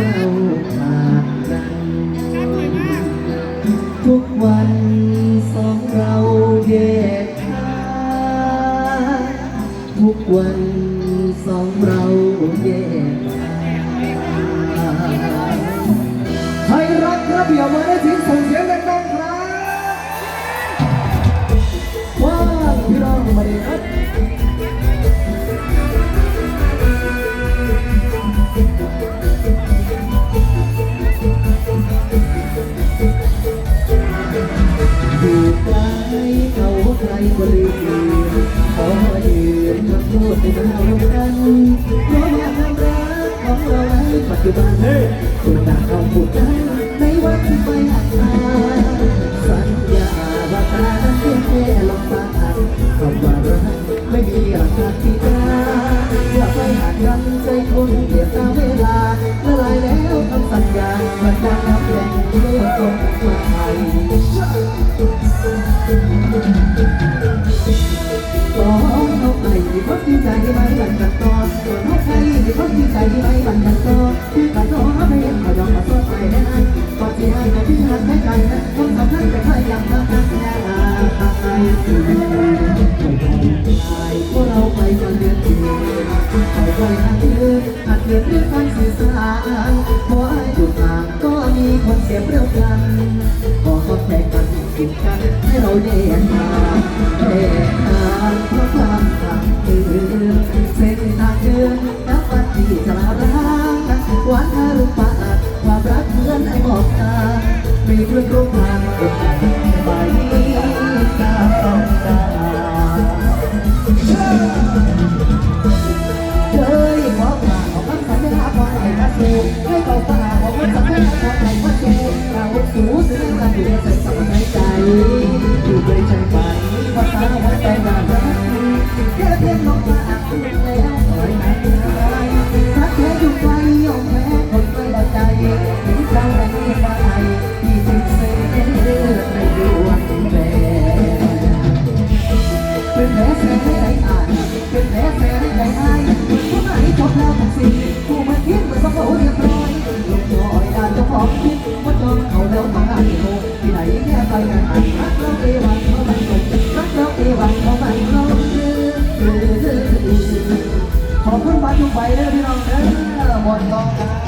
เราขาดกันทุกวันสองเราแยกทางทุกวันสองเราแยกทางใครรักระเบียบ อยู่ไกลเขาใครก็ลืมขอยืนคำพูดในเรากันเพราะว่าความรักของเราในปัจจุบันตัวต่างคำพูดกันในวันที่ไปห่างตาสัญญาว่าตานั้นเพียงแค่ลมปากคำว่ารักไม่มีหลักฐานที่ตาอย่าไปหากันใจคนเปลี่ยนตามเวลาละลายแล้วคำสัญญามันจะนับ ก่อนเขาไปที่พักที่ใจไม่บันกันต่อส่วนเขาไปที่พักที่ใจไม่บันกันต่อที่กันต่อไม่เห็นเขายอมมาสดไปได้ก่อนที่ให้กับที่หันไม่ไกลนะคนสำคัญจะพยายามทำงานแค่ตายพวกเราไปกันเดือนที่เขาไปหันเดือนหัดเดือนด้วยการสื่อสารเพราะอยู่ห่างก็มีคนเสียเปรียบกันขอน กินกันให้เราแยกทางแยกทางเพราะความต่างตื่นเส้นทางเดินนับวันที่จะลาร้างวันอรุณปาความรักเพื่อนไอ้บอกตามีเพื่อนร กันอยู่ในใจสบายใจอยู่ด้วยใจไปภาษาหัวใจน่า ขอบคุณบัตรทุกใบเด้อพี่น้องเด้อหมดต้อง